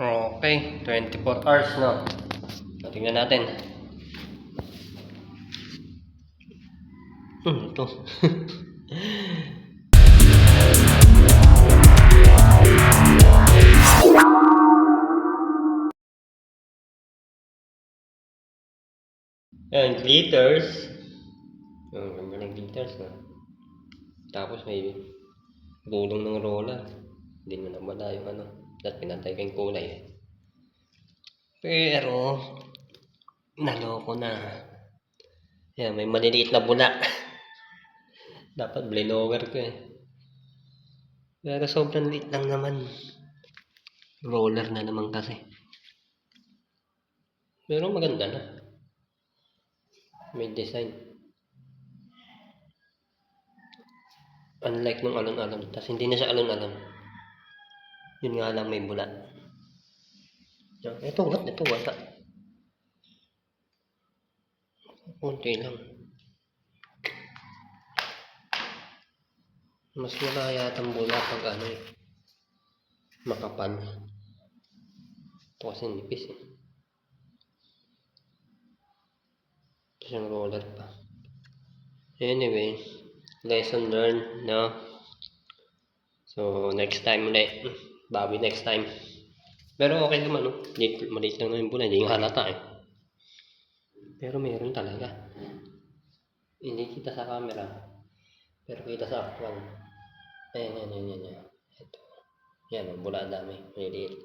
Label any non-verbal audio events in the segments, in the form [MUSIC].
Okay, 24 hours no. Tingnan natin. Hmm, ito. [LAUGHS] Yan, glitters. Ang ganda ng glitters na. Tapos may gulong ng roller. Hindi mo na wala yung ano. Dahil pinantay ko yung kulay eh. Pero, naloko na. Yan, may maliliit na bula. [LAUGHS] Dapat blinower ko eh. Pero sobrang liit lang naman. Roller na naman kasi. Pero maganda na. May design. Unlike nung alon-alon. Tapos hindi na siya alon-alon. Yun nga lang may bula. Ito, what? Ito, wata. Kunti lang. Mas wala yata ang bula pag ano eh. Makapal. Ito kasi nipis eh. Tapos yung roller pa. Anyway, lesson learned, no? So, next time ulit. Bawi next time. Pero okay naman, no? Maliit, maliit lang naman yung bula. Hindi halata eh. Pero meron talaga. Hindi kita sa camera. Pero kita sa actual. Ayan, yan, yan, yan, yan. Ito. Yan, ang bula dami. Maliliit.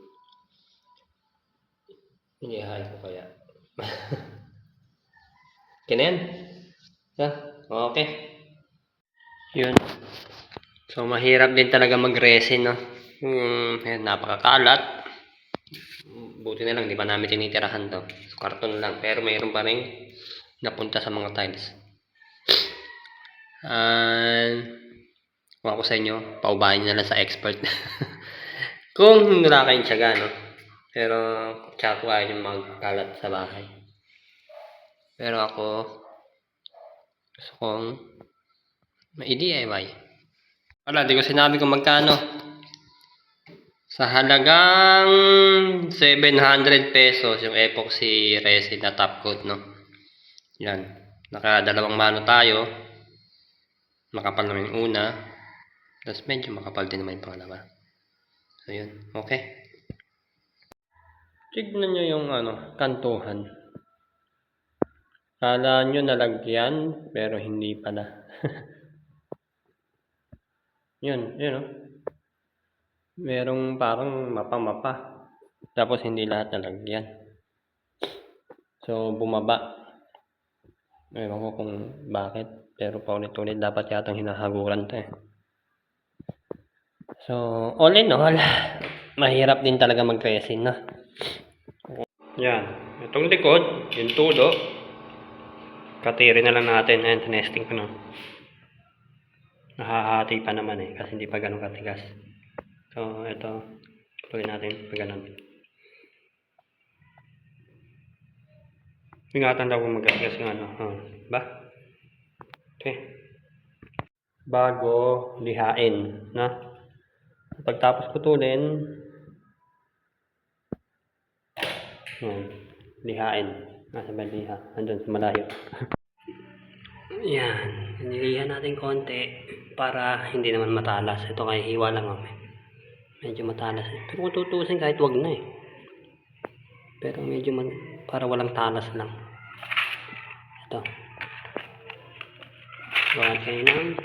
Hindi high ko kaya. [LAUGHS] Kinen? Ha? Okay. Yun. So, mahirap din talaga mag-resin, no? Yung, ayan, napakakalat. Buti na lang, di ba namin tinitirahan to. So, karton lang. Pero mayroon pa rin napunta sa mga tiles. And, kung ako sa inyo, paubahin na lang sa expert. [LAUGHS] kung wala kayong tiyaga, no? Pero, tsaka ko ayaw yung magkalat sa bahay. Pero ako, gusto kong ma-DIY. Wala, di ko sinabi kung magkano. Sa halagang 700 pesos yung epoxy resin na top coat, no? Yan. Nakadalawang mano tayo. Makapal naman yung una. Tapos medyo makapal din naman yung pangalawa. So, yun. Okay. Tignan nyo yung ano, kantuhan. Kala nyo nalagyan, pero hindi pala. [LAUGHS] yun, yun oh. Merong parang mapa-mapa. Tapos hindi lahat nalagyan. So, bumaba. Ewan ko kung bakit. Pero paulit-ulit dapat yatang hinahaguran to eh. So, all in all, mahirap din talaga mag-resin na. Yan. Itong likod, yung tulo, katiri na lang natin. Ayan, tinesting ko na. Nahahati pa naman eh, kasi hindi pa ganun katigas. So, ito, tuloy natin pag ganun. Ingatan daw kung magkatigas yung ano. Oh, ba? Okay. Bago lihain, na? Pagtapos putulin, yan, lihain. Nasa ba liha? Andun sa malayo. [LAUGHS] Yan, nilihan natin konti para hindi naman matalas. Ito kaya hiwa lang kami. Medyo matalas. eh. Pero kung tutusin kahit wag na eh. Pero medyo man, para walang talas lang. Ito. Gawa kayo ng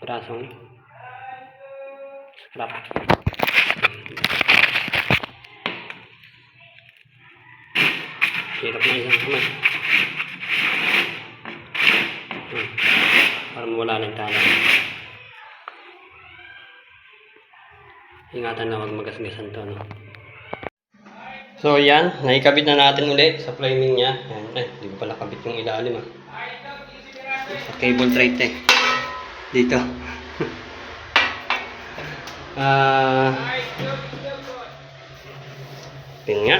prasong scrap. Hirap na isang kamay. Hmm. Para mawala ng talas. Ingatan na wag magasgasan to, no? So, yan. Naikabit na natin ulit sa flaming niya. Ayan, eh, di ko pala kabit yung ilalim, ah. Sa cable tray, eh. Dito. [LAUGHS] Ah... yun nga.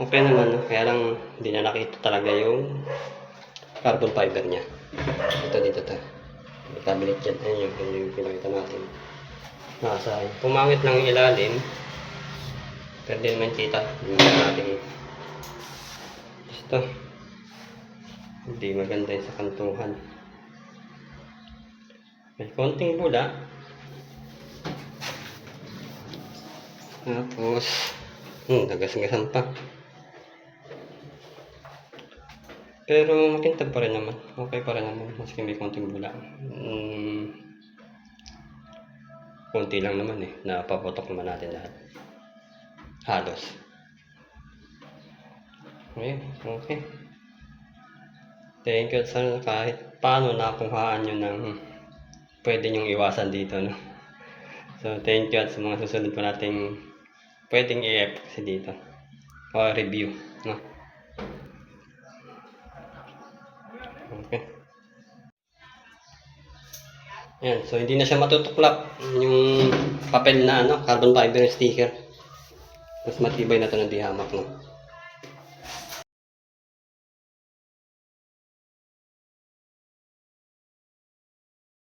Okay naman, no? Kaya lang, hindi na nakita talaga yung carbon fiber niya. Ito, dito, to. May cabinet yan. Ayun yung, yung pinakita natin. Nasa, pumangit yung ilalim. Pero di naman kita. Hindi natin. Basta. Hindi maganda yun sa kantuhan. May konting bula. Tapos, hmm, nagasgasan pa. Pero makintab pa rin naman. Okay pa rin naman. Maski may konting bula. Hmm, konti lang naman eh. Napaputok naman natin lahat. Halos. Okay, okay. Thank you. Sana kahit paano nakuhaan nyo ng pwede nyong iwasan dito. No? So, thank you at sa mga susunod pa nating pwedeng kasi dito. O review. No? Yan, so hindi na siya matutuklap yung papel na ano, carbon fiber sticker. Mas matibay na to ng di hamak, no?